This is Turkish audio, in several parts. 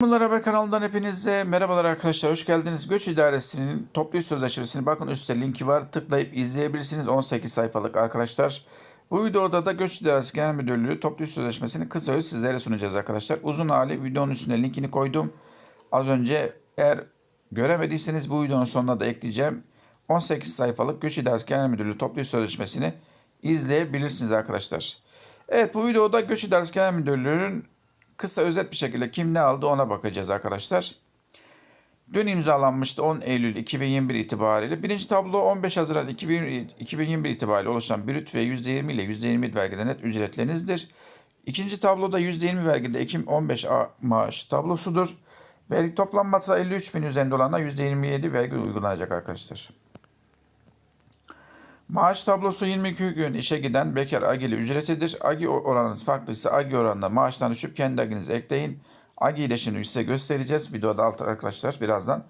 Bunlar Haber kanalından hepinize merhabalar arkadaşlar. Hoş geldiniz. Göç İdaresi'nin toplu sözleşmesini bakın üstte linki var. Tıklayıp izleyebilirsiniz. 18 sayfalık arkadaşlar. Bu videoda da Göç İdaresi Genel Müdürlüğü toplu sözleşmesini kısa öz sizlere sunacağız arkadaşlar. Uzun hali videonun üstüne linkini koydum. Az önce eğer göremediyseniz bu videonun sonuna da ekleyeceğim. 18 sayfalık Göç İdaresi Genel Müdürlüğü toplu sözleşmesini izleyebilirsiniz arkadaşlar. Evet bu videoda Göç İdaresi Genel Müdürlüğü'nün kısa özet bir şekilde kim ne aldı ona bakacağız arkadaşlar. Dün imzalanmıştı 10 Eylül 2021 itibariyle. Birinci tablo 15 Haziran 2021 itibariyle oluşan brüt ve %20 ile %27 vergide net ücretlerinizdir. İkinci tabloda %20 vergide Ekim 15 A maaş tablosudur. Vergi toplam matra 53 bin üzerinde olana %27 vergi uygulanacak arkadaşlar. Maaş tablosu 22 gün işe giden bekar agili ücretidir. Agi oranınız farklıysa agi oranına maaştan düşüp kendi aginizi ekleyin. Agi ile şimdi size göstereceğiz. Videoda alt arkadaşlar birazdan.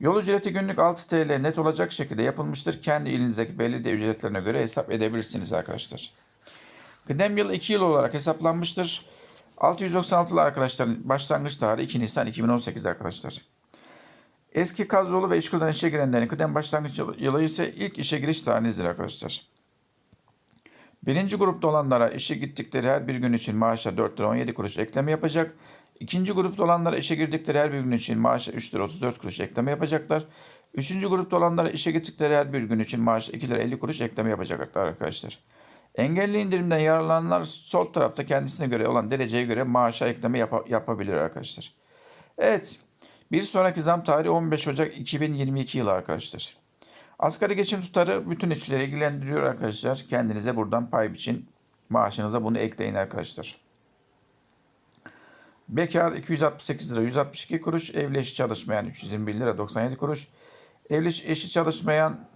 Yol ücreti günlük 6 TL net olacak şekilde yapılmıştır. Kendi ilinizdeki belediye ücretlerine göre hesap edebilirsiniz arkadaşlar. Kıdem yılı 2 yıl olarak hesaplanmıştır. 696'lı arkadaşların başlangıç tarihi 2 Nisan 2018 arkadaşlar. Eski kadrolu ve işgulden işe girenlerin kıdem başlangıç yılı ise ilk işe giriş tarihinizdir arkadaşlar. Birinci grupta olanlara işe gittikleri her bir gün için maaşa 4 lira 17 kuruş ekleme yapacak. İkinci grupta olanlara işe girdikleri her bir gün için maaşa 3 lira 34 kuruş ekleme yapacaklar. Üçüncü grupta olanlara işe gittikleri her bir gün için maaşa 2 lira 50 kuruş ekleme yapacaklar arkadaşlar. Engelli indirimden yararlananlar sol tarafta kendisine göre olan dereceye göre maaşa ekleme yap- yapabilir arkadaşlar. Evet. Bir sonraki zam tarihi 15 Ocak 2022 yılı arkadaşlar. Asgari geçim tutarı bütün işçileri ilgilendiriyor arkadaşlar. Kendinize buradan pay biçin. Maaşınıza bunu ekleyin arkadaşlar. Bekar 268 lira 162 kuruş. Evli eşi çalışmayan 321 lira 97 kuruş. Evli eşi çalışmayan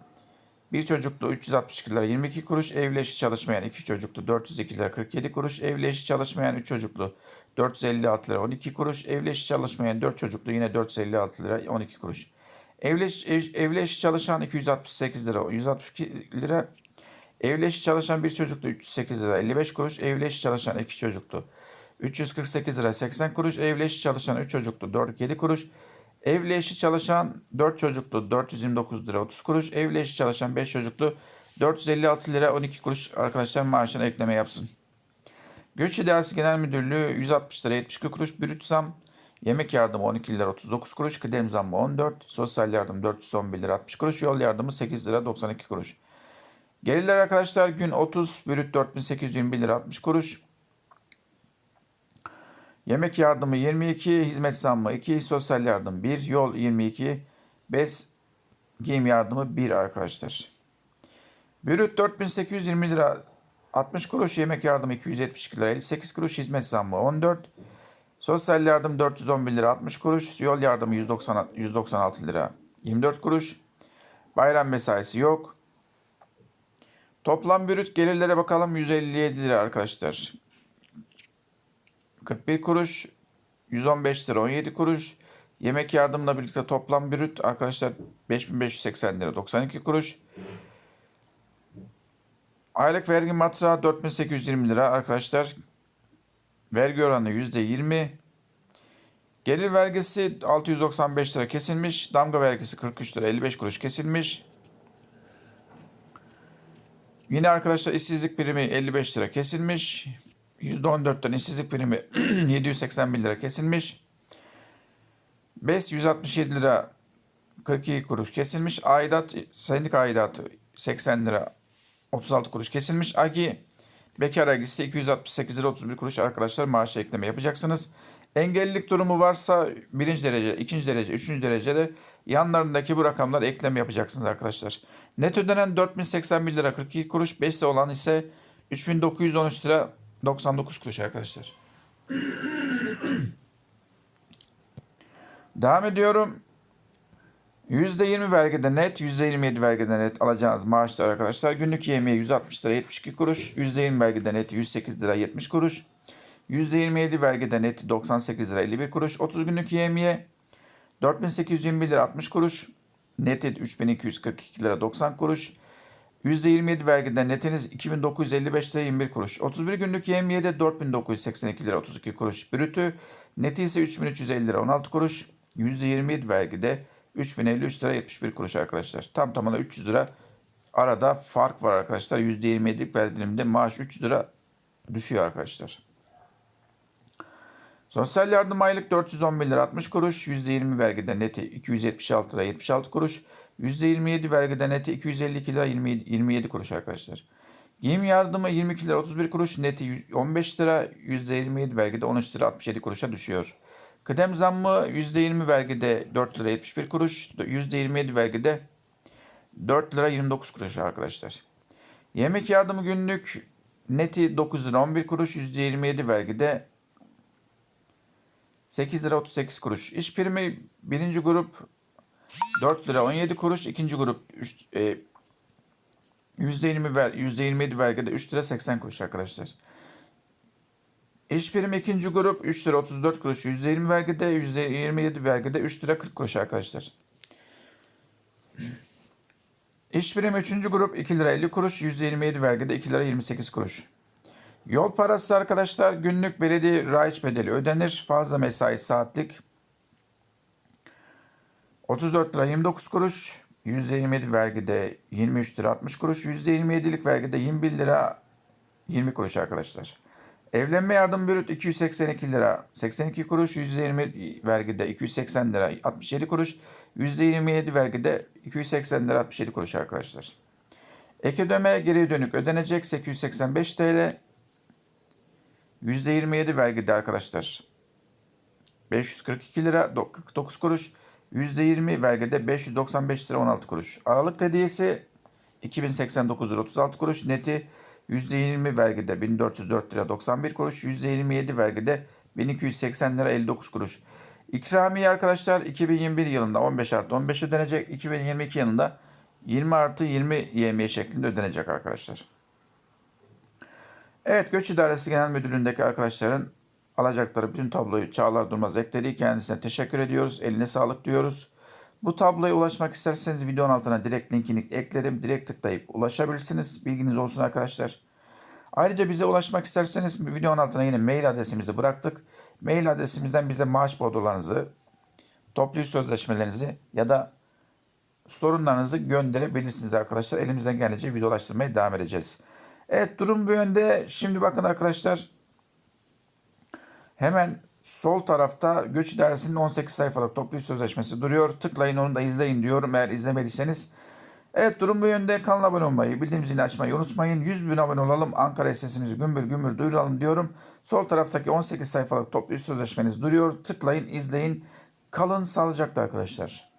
bir çocuklu 362 lira 22 kuruş. Evli eşi çalışmayan iki çocuklu 402 lira 47 kuruş. Evli eşi çalışmayan 3 çocuklu 456 lira 12 kuruş. Evli eşi çalışmayan 4 çocuklu yine 456 lira 12 kuruş. Evli ev- evli eşi çalışan 268 lira 162 lira. Evli eşi çalışan bir çocuklu 308 lira 55 kuruş. Evli eşi çalışan iki çocuklu 348 lira 80 kuruş. Evli eşi çalışan 3 çocuklu 47 kuruş. Evli eşi çalışan 4 çocuklu 429 lira 30 kuruş. Evli eşi çalışan 5 çocuklu 456 lira 12 kuruş arkadaşlar maaşına ekleme yapsın. Göç İdaresi Genel Müdürlüğü 160 lira 72 kuruş. Brüt zam. Yemek yardımı 12 lira 39 kuruş. Kıdem zammı 14. Sosyal yardım 411 lira 60 kuruş. Yol yardımı 8 lira 92 kuruş. Gelirler arkadaşlar gün 30. Brüt 4821 lira 60 kuruş. Yemek yardımı 22, hizmet zammı 2, sosyal yardım 1, yol 22, bez giyim yardımı 1 arkadaşlar. Brüt 4820 lira 60 kuruş, yemek yardımı 272 lira 58 kuruş, hizmet zammı 14, sosyal yardım 411 lira 60 kuruş, yol yardımı 190, 196 lira 24 kuruş, bayram mesaisi yok. Toplam brüt gelirlere bakalım 157 lira arkadaşlar. 41 kuruş, 115 lira 17 kuruş. Yemek yardımla birlikte toplam brüt arkadaşlar 5580 lira 92 kuruş. Aylık vergi matrağı 4820 lira arkadaşlar. Vergi oranı %20. Gelir vergisi 695 lira kesilmiş. Damga vergisi 43 lira 55 kuruş kesilmiş. Yine arkadaşlar işsizlik primi 55 lira kesilmiş. %14'ten işsizlik primi 781 lira kesilmiş. BES 167 lira 42 kuruş kesilmiş. Aidat, sendika aidatı 80 lira 36 kuruş kesilmiş. AGI bekar agisi 268 lira 31 kuruş arkadaşlar maaşa ekleme yapacaksınız. Engellilik durumu varsa birinci derece, ikinci derece, üçüncü derecede yanlarındaki bu rakamlar ekleme yapacaksınız arkadaşlar. Net ödenen 4081 lira 42 kuruş, BES'i olan ise 3913 lira 99 kuruş arkadaşlar. Devam ediyorum. %20 vergide net, %27 vergide net alacağınız maaşlar arkadaşlar. Günlük yemeği 160 lira 72 kuruş. %20 vergide net 108 lira 70 kuruş. %27 vergide net 98 lira 51 kuruş. 30 günlük yemeğe 4821 lira 60 kuruş. Neti 3242 lira 90 kuruş. %27 vergiden netiniz 2955 lira 21 kuruş. 31 günlük yemiyede 4982 lira 32 kuruş. Brütü Neti ise 3350 lira 16 kuruş. %27 vergide 3053 lira 71 kuruş arkadaşlar. Tam tamına 300 lira arada fark var arkadaşlar. %27'lik vergi diliminde maaş 300 lira düşüyor arkadaşlar. Sosyal yardım aylık 411 lira 60 kuruş. %20 vergide neti 276 lira 76 kuruş. %27 vergide neti 252 lira 27, 27 kuruş arkadaşlar. Giyim yardımı 22 lira 31 kuruş. Neti 15 lira %27 vergide 13 lira 67 kuruşa düşüyor. Kıdem zammı %20 vergide 4 lira 71 kuruş. %27 vergide 4 lira 29 kuruş arkadaşlar. Yemek yardımı günlük neti 9 lira 11 kuruş. %27 vergide 8 lira 38 kuruş. İş primi birinci grup 4 lira 17 kuruş. ikinci grup 3, e, %20 ver, %27 vergide 3 lira 80 kuruş arkadaşlar. İş primi ikinci grup 3 lira 34 kuruş. %20 vergide %27 vergide 3 lira 40 kuruş arkadaşlar. İş primi üçüncü grup 2 lira 50 kuruş. %27 vergide 2 lira 28 kuruş. Yol parası arkadaşlar günlük belediye raiç bedeli ödenir. Fazla mesai saatlik 34 lira 29 kuruş. %27 vergide 23 lira 60 kuruş. %27'lik vergide 21 lira 20 kuruş arkadaşlar. Evlenme yardım brüt 282 lira 82 kuruş. %20 vergide 280 lira 67 kuruş. %27 vergide 280 lira 67 kuruş arkadaşlar. Ek ödeme geri dönük ödenecek 885 TL. %27 vergide arkadaşlar. 542 lira 49 kuruş. %20 vergide 595 lira 16 kuruş. Aralık hediyesi 2089 lira 36 kuruş. Neti %20 vergide 1404 lira 91 kuruş. %27 vergide 1280 lira 59 kuruş. İkramiye arkadaşlar 2021 yılında 15 artı 15 ödenecek. 2022 yılında 20 artı 20 YM şeklinde ödenecek arkadaşlar. Evet Göç İdaresi Genel Müdürlüğü'ndeki arkadaşların alacakları bütün tabloyu Çağlar Durmaz ekledi. Kendisine teşekkür ediyoruz. Eline sağlık diyoruz. Bu tabloya ulaşmak isterseniz videonun altına direkt linkini eklerim. Direkt tıklayıp ulaşabilirsiniz. Bilginiz olsun arkadaşlar. Ayrıca bize ulaşmak isterseniz videonun altına yine mail adresimizi bıraktık. Mail adresimizden bize maaş bordolarınızı, toplu sözleşmelerinizi ya da sorunlarınızı gönderebilirsiniz arkadaşlar. Elimizden gelince videolaştırmaya devam edeceğiz. Evet durum bu yönde. Şimdi bakın arkadaşlar. Hemen sol tarafta Göç İdaresi'nin 18 sayfalık toplu sözleşmesi duruyor. Tıklayın onu da izleyin diyorum eğer izlemediyseniz. Evet durum bu yönde. Kanala abone olmayı, bildirim zilini açmayı unutmayın. 100 bin abone olalım. Ankara sesimizi gümbür gümbür duyuralım diyorum. Sol taraftaki 18 sayfalık toplu sözleşmeniz duruyor. Tıklayın, izleyin. Kalın sağlıcakla arkadaşlar.